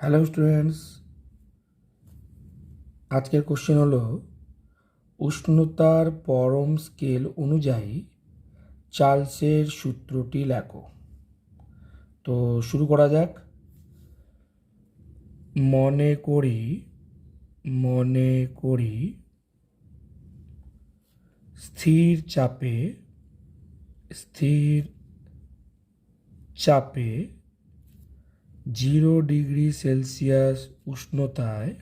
Hello students আজকের question হলো, উষ্ণতার পরম স্কেল অনুযায়ী চার্লসের সূত্রটি লেখো। তো শুরু করা যাক। মনে করি মনে করি, স্থির চাপে স্থির চাপে জিরো ডিগ্রি সেলসিয়াস উষ্ণতায়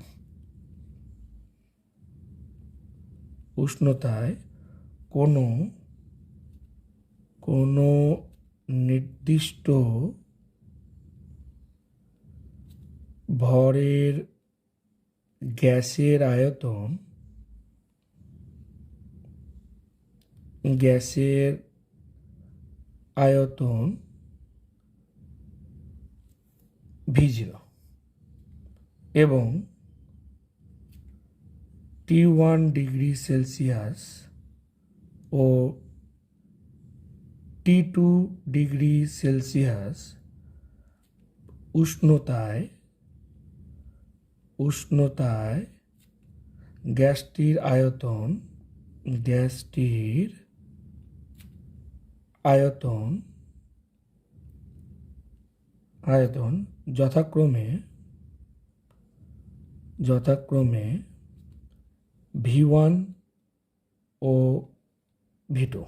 উষ্ণতায় কোনো কোনো নির্দিষ্ট ভরের গ্যাসের আয়তন গ্যাসের আয়তন ভি জিরো এবং টি ওয়ান ডিগ্রি সেলসিয়াস ও টি টু ডিগ্রি সেলসিয়াস উষ্ণতায় উষ্ণতায় গ্যাসটির আয়তন গ্যাসটির আয়তন আয়তন যথাক্রমে যথাক্রমে ভি ওয়ান ও ভি টু।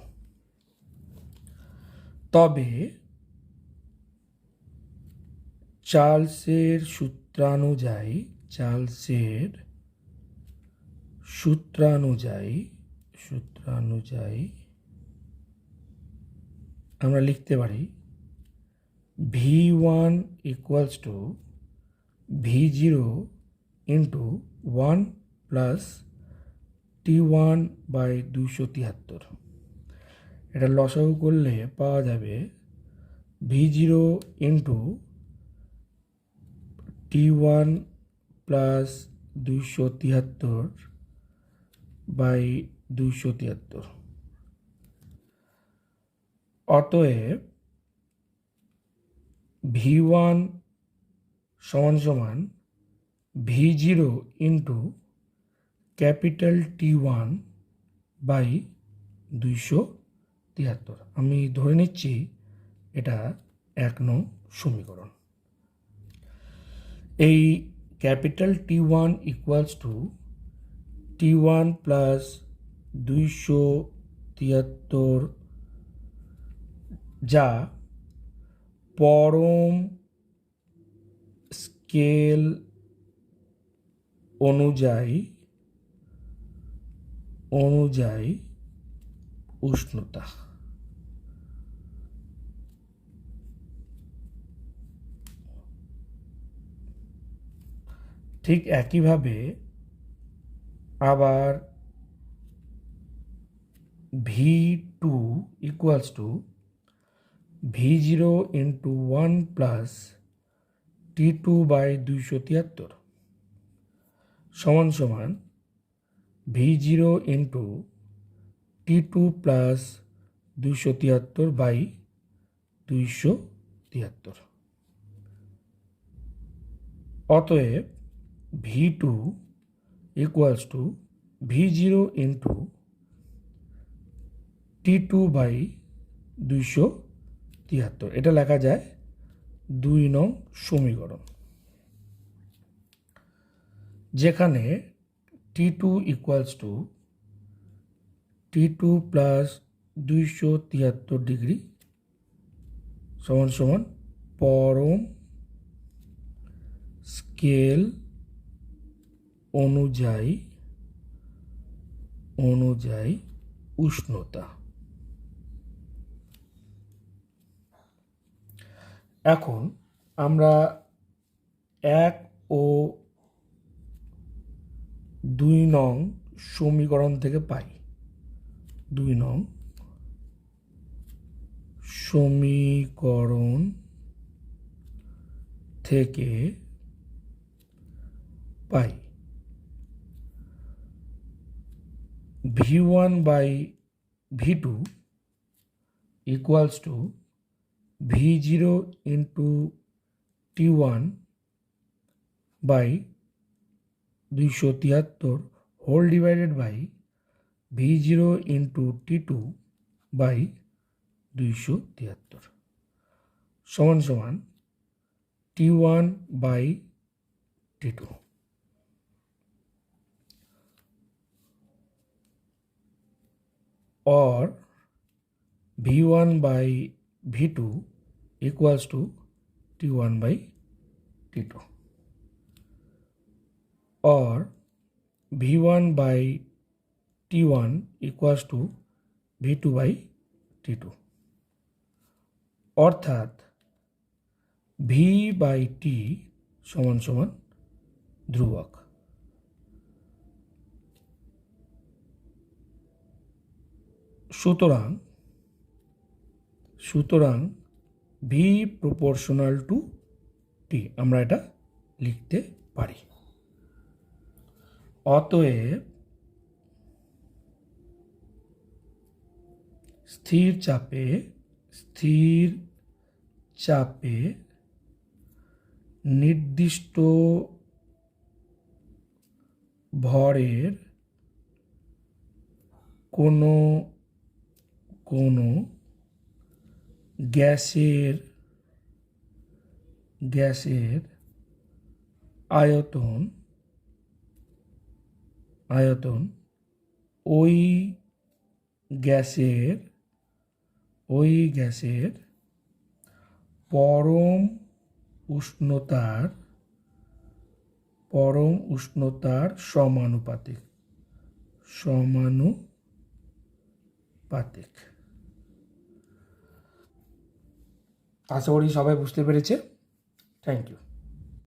তবে চার্লসের সূত্রানুযায়ী চার্লসের সূত্রানুযায়ী সূত্রানুযায়ী আমরা লিখতে পারি V one equals to V zero into one plus T one by দুশো তিয়াত্তর। এটা লসাগু করলে পাওয়া যাবে V zero into T one plus দুইশো তিয়াত্তর বাই দুইশো তিয়াত্তর। অতএব ভি ওয়ান সমান সমান V zero into capital T one by দুইশো তিয়াত্তর। আমি ধরে নিচ্ছি এটা এক নং সমীকরণ। এই capital T one equals to T one plus দুইশো তিয়াত্তর যা পরম স্কেল অনুযায়ী অনুযায়ী উষ্ণতা। ঠিক একইভাবে আবার V two equals to V zero into one plus T two by দুইশো তিয়াত্তর সমান সমান V zero into T two plus দুইশো তিয়াত্তর বাই দুইশো তিয়াত্তর। অতএব V two equals to V zero into T two by দুইশো তিয়াত্তর এটা লেখা যায় দুই নং সমীকরণ। যেখানে T two equals to T two plus দুইশো তিয়াত্তর ডিগ্রি সমান সমান পরম স্কেল অনুযায়ী অনুযায়ী উষ্ণতা। এখন আমরা এক ও দুই নং সমীকরণ থেকে পাই। দুই নং সমীকরণ থেকে পাই। V one by V two equals to V zero into T one by দুইশো তিয়াত্তর whole divided by V zero into T two by দুইশো তিয়াত্তর। সমান সমান T one by T two or v1 by v2 equals to t1 by t2 or v1 by t1 equals to v2 by t2 অর্থাৎ V by T সমান সমান ধ্রুবক সুতরাং সুতরাং ভি প্রপোর্শনাল টু টি আমরা এটা লিখতে পারি। অতএব স্থির চাপে স্থির চাপে নির্দিষ্ট ভরের কোনো কোনো গ্যাসের গ্যাসের আয়তন আয়তন ওই গ্যাসের ওই গ্যাসের পরম উষ্ণতার পরম উষ্ণতার সমানুপাতিক সমানুপাতিক। আশা করি সবাই বুঝতে পেরেছে। Thank you